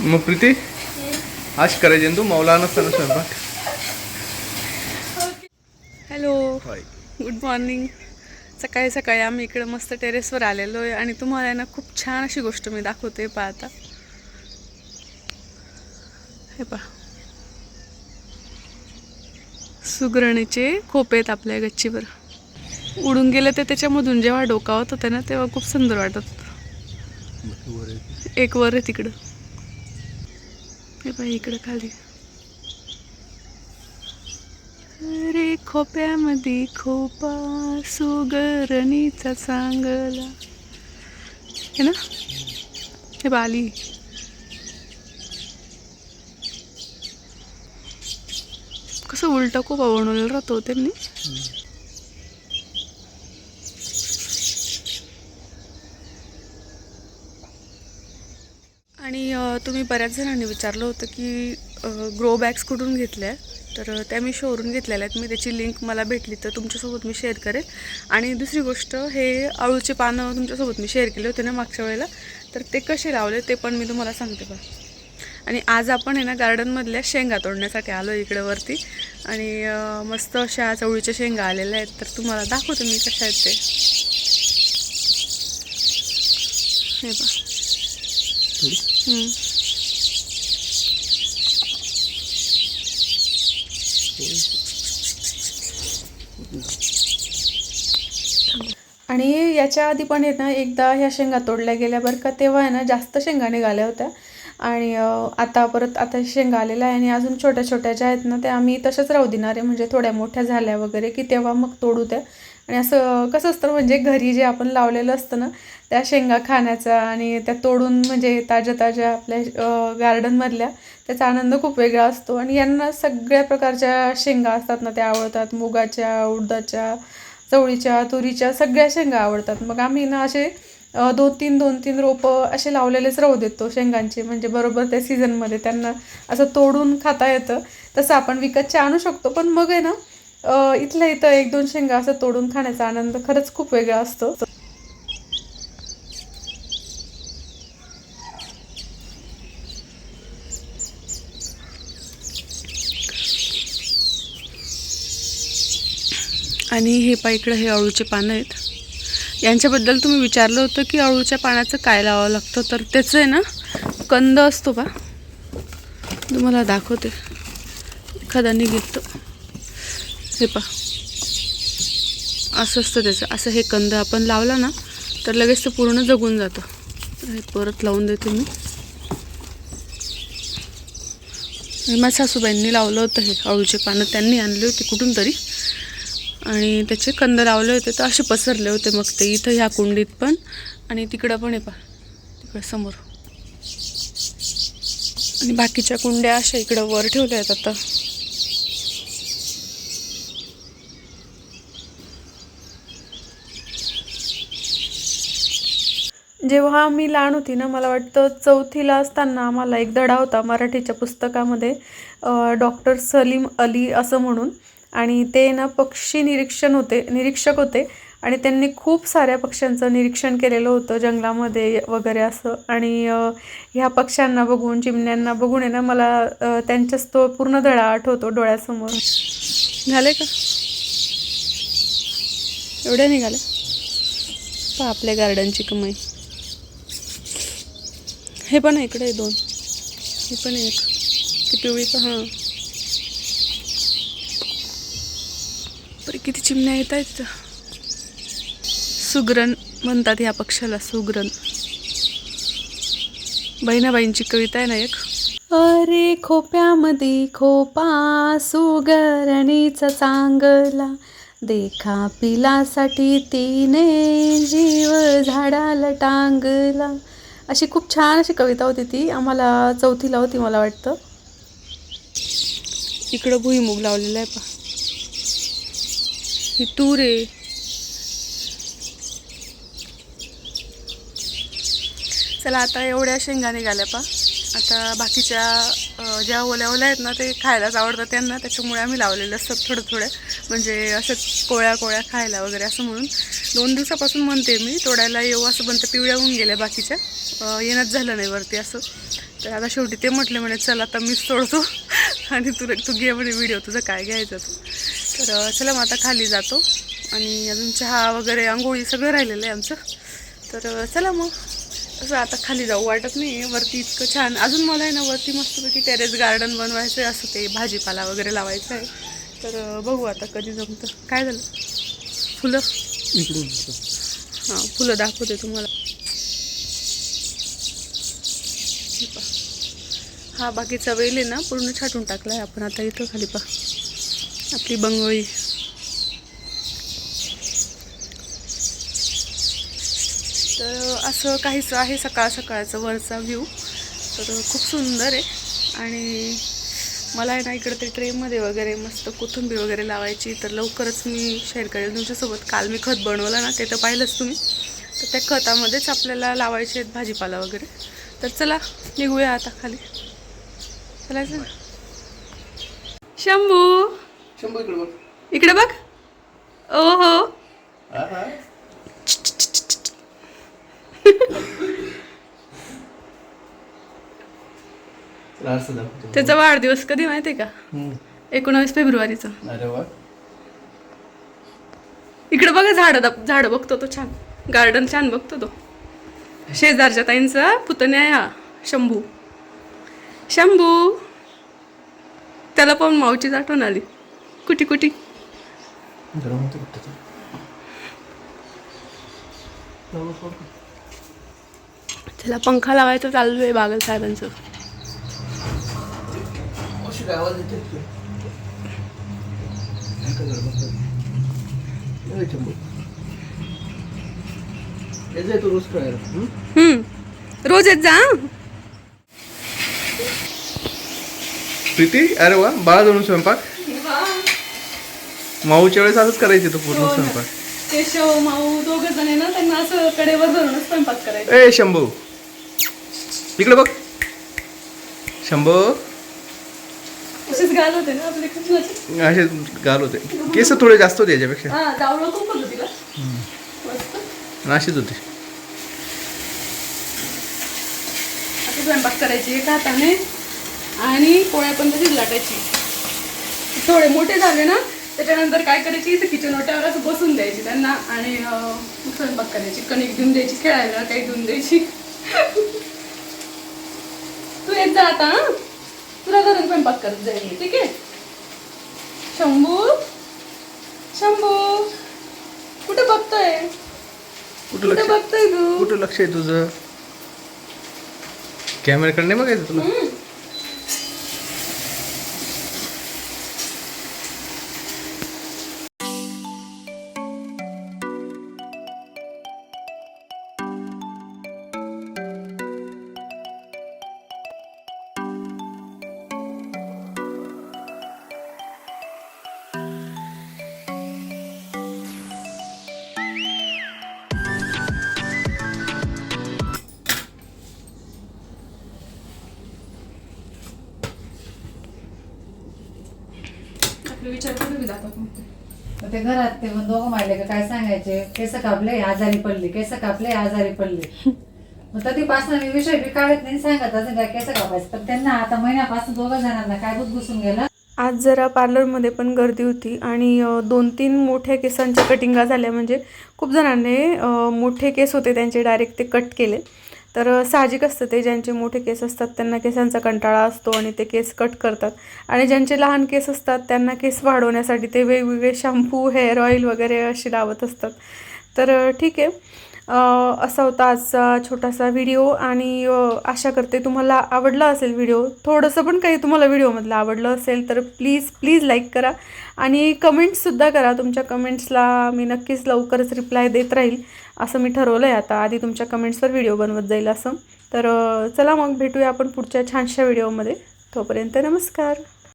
मग प्रीती? आज करायचे ना तू? मौला नसताना स्वयंपाक. हॅलो. गुड मॉर्निंग सकाळी सकाळी आम्ही इकडे मस्त टेरेसवर आलेलो आहे आणि तुम्हाला ना खूप छान अशी गोष्ट मी दाखवते पाहता हे पहा. सुगरणीचे खोपे आहेत आपल्या गच्चीवर. उडून गेले ते त्याच्यामधून जेव्हा डोकावत होते ना तेव्हा खूप सुंदर वाटत होतं. एक वर आहे तिकडं. पाय इकडं खाली. रे खोप्यामध्ये खोपा सुगरणीचा चांगला हे ना? हे बाली. कसं उलटा खोपा बनवलेला राहतो हो त्यांनी. आणि तुम्ही बऱ्याच जणांनी विचारलं होतं की ग्रो बॅग्स कुठून घेतल्या? तर त्या मी शोरून घेतलेल्या आहेत. मी त्याची लिंक मला भेटली तर तुमच्यासोबत मी शेअर करेल. आणि दुसरी गोष्ट हे अळूचे पानं तुमच्यासोबत मी शेअर केले होते ना मागच्या वेळेला. तर ते कसे लावले ते पण मी तुम्हाला सांगते बा आणि आज आपण आहे ना गार्डनमधल्या शेंगा तोडण्यासाठी आलो इकडे वरती. आणि मस्त अशा चवळीच्या शेंगा आलेल्या आहेत. तर तुम्हाला दाखवते मी कशा आहेत ते. हे बा आणि याच्या आधी पण आहे ना एकदा ह्या शेंगा तोडल्या गेल्या बरं का तेव्हा आहे ना जास्त शेंगा निघाल्या होत्या. आणि आता परत आता शेंगा आलेला आहे आणि अजून छोट्या छोट्या ज्या आहेत ना त्या आम्ही तशाच राहू देणार आहे. म्हणजे थोड्या मोठ्या झाल्या वगैरे की तेव्हा मग तोडू त्या आणि असं कसं असतं म्हणजे घरी जे आपण लावलेलं असतं ना त्या शेंगा खाण्याचा आणि त्या तोडून म्हणजे ताज्या ताज्या आपल्या गार्डनमधल्या त्याचा आनंद खूप वेगळा असतो. आणि यांना सगळ्या प्रकारच्या शेंगा असतात ना त्या आवडतात. मुगाच्या उडदाच्या चवळीच्या तुरीच्या सगळ्या शेंगा आवडतात. मग आम्ही ना असे दोन तीन दोन तीन रोपं असे लावलेलेच राहू देतो शेंगांचे. म्हणजे बरोबर त्या सीझनमध्ये त्यांना असं तोडून खाता येतं. तसं आपण विकतचे आणू शकतो. पण मग आहे ना इथल्या इथं एक दोन शेंगा असं तोडून खाण्याचा आनंद खरंच खूप वेगळा असतो. आणि हे पा इकडं हे अळूचे पानं आहेत. यांच्याबद्दल तुम्ही विचारलं होतं की अळूच्या पानाचं काय लावावं लागतं तर त्याचं आहे ना कंद असतो का तुम्हाला दाखवते. एखादा निघतो हे पा असं असतं त्याचं. असं हे कंद आपण लावला ना तर लगेच ते पूर्ण जगून जातं. हे परत लावून देते मी. माझ्या सासूबाईंनी लावलं होतं हे अळूचे पानं. त्यांनी आणले होते कुठून तरी. आणि त्याचे कंद लावले होते तर असे पसरले होते मग ते इथं ह्या कुंडीत पण. आणि तिकडं पण आहे पा तिकडं समोर. आणि बाकीच्या कुंड्या अशा इकडं वर ठेवल्या आहेत आता. जेव्हा मी लहान होती ना मला वाटतं चौथीला असताना आम्हाला एक धडा होता मराठीच्या पुस्तकामध्ये डॉक्टर सलीम अली असं म्हणून. आणि ते ना पक्षी निरीक्षण होते निरीक्षक होते. आणि त्यांनी खूप साऱ्या पक्ष्यांचं निरीक्षण केलेलं होतं जंगलामध्ये वगैरे असं. आणि ह्या पक्ष्यांना बघून चिमण्यांना बघून आहे ना मला त्यांच्याच तो पूर्ण धडा आठवतो डोळ्यासमोर. झाले का? एवढ्या निघाले? पहा आपल्या गार्डनची कमाई. हे पण इकडे आहे दोन. हे पण एक. ती पिवळी हां. किती चिमण्या येत आहेत. सुगरण म्हणतात ह्या पक्षाला सुगरण. बहिणाबाईंची कविता आहे ना एक? अरे खोप्यामध्ये खोपा सुगरणीचा चांगला. देखा पिलासाठी तिने जीव झाडाला टांगला. अशी खूप छान अशी कविता होती ती. आम्हाला चौथीला होती मला वाटतं. इकडं भुईमुग लावलेला आहे पा ही तूर आहे. चला आता एवढ्या शेंगा निघाल्या पा आता बाकीच्या ज्या ओल्या ओल्या आहेत ना ते खायलाच आवडतं त्यांना. त्याच्यामुळे आम्ही लावलेलं असतात थोडं थोड्या म्हणजे असं कोळ्या कोळ्या खायला वगैरे असं म्हणून. दोन दिवसापासून म्हणते मी तोडायला येऊ असं पण पिवळ्या होऊन गेल्या बाकीच्या. येणंच झालं नाही वरती असं. तर आता शेवटी ते म्हटले म्हणे चल आता मीच तोडतो. आणि तू तू घे म्हणे व्हिडिओ तुझं काय घ्यायचं तू तर चला मग आता खाली जातो. आणि अजून चहा वगैरे आंघोळी सगळं राहिलेलं आहे आमचं. तर चला मग. असं आता खाली जाऊ. वाटत नाही वरती इतकं छान. अजून मला आहे ना वरती मस्तपैकी टेरेस गार्डन बनवायचं आहे असं ते भाजीपाला वगैरे लावायचं आहे. तर बघू आता कधी जमतं. काय झालं? फुलं? हां फुलं दाखवते तुम्हाला. हे पहा. हा बाकीचा वेल आहे ना पूर्ण छाटून टाकला आहे आपण. आता इथं खाली पा आपली बंगोळी तर असं काहीच आहे सकाळ सकाळचं वरचा व्ह्यू तर खूप सुंदर आहे. आणि मला आहे ना इकडे ते ट्रेमध्ये वगैरे मस्त कोथिंबीर वगैरे लावायची. तर लवकरच मी शेअर करेल तुमच्यासोबत. काल मी खत बनवलं ना ते तर पाहिलंच तुम्ही. तर त्या खतामध्येच आपल्याला लावायचे आहेत भाजीपाला वगैरे. तर चला निघूया आता खाली. चला. शंभू! शंभू इकडे बघ. इकडे बघ. ओ हो. त्याचा वाढदिवस कधी माहिती आहे का. एकोणावीस फेब्रुवारीचा. इकडे बघा झाड झाड बघतो तो छान. गार्डन छान बघतो तो. शेजारच्या ताईंचा पुतण्या हा शंभू. शंभू. त्याला पण मावचीच आठवण आली. कुटी कुटी जरा म्हणतो कुठं सोड. त्याला पंखा लावायचं चालू आहे बागल साहेबांचं. रोज येत जा? प्रीती अरे वा बाळा जणून स्वयंपाक. माऊच्या वेळेस असंच करायचे तो पूर्ण हो ना. स्वयंपाक. केशव माऊ दोघ जण आहे ना त्यांना असं कडेवर धरूनच स्वयंपाक करायचं. ए शंभू. इकडे बघ. शंभू. तसेच गाल होते ना आपले कृष्णाचे असे गाल होते. केस थोडे जास्त होते याच्यापेक्षा. हा जावळं खूप होतं तिला. मस्त. आणि अशीच होते. आता स्वयंपाक करायची एका हाताने. आणि पोळ्या पण तशीच लाटायची. थोडे मोठे झाले ना त्याच्यानंतर काय करायची इथं किचन ओट्यावर असं बसून द्यायची त्यांना आणि स्वयंपाक करायची. कणिक घेऊन द्यायची खेळायला काही घेऊन द्यायची. तू येत जा आता हं? तुला घरून स्वयंपाक करत जाईल ठीक आहे? शंभू? शंभू? कुठे बघतोय? कुठं बघतोय तू? कुठं लक्ष आहे तुझं? कॅमेराकडे नाही बघायचं तुला? ते घरात ते मग दोघं माहिले का काय सांगायचे? केस कापले आजारी पडले केस कापले आजारी पडले. मग कधीपासून मी विषय बी काढत नाही सांगत अजून काय केस कापायचं. पण त्यांना आता महिन्यापासून दोघं जणांना काय बुत घुसून गेलं? आज जरा पार्लरमध्ये पण गर्दी होती आणि दोन तीन मोठ्या केसांच्या कटिंगा झाल्या. म्हणजे खूप जणांनी मोठे केस होते त्यांचे डायरेक्ट ते कट केले. तर साहजिक असतं ते. ज्यांचे मोठे केस असतात त्यांना केसांचा कंटाळा असतो आणि ते केस कट करतात. आणि ज्यांचे लहान केस असतात त्यांना केस वाढवण्यासाठी ते वेगवेगळे शॅम्पू हेअर ऑइल वगैरे असे लावत असतात. तर ठीक आहे. असा होता आजचा छोटासा व्हिडिओ आणि आशा करते तुम्हाला आवडला असेल व्हिडिओ. थोडंसं पण काही तुम्हाला व्हिडिओमधलं आवडलं असेल तर प्लीज प्लीज लाईक करा आणि कमेंट्ससुद्धा करा. तुमच्या कमेंट्सला मी नक्कीच लवकरच रिप्लाय देत राहील असं मी ठरवलं आहे आता. आधी तुमच्या कमेंट्सवर व्हिडिओ बनवत जाईल असं. तर चला मग भेटूया आपण पुढच्या छानशा व्हिडिओमध्ये. तोपर्यंत नमस्कार.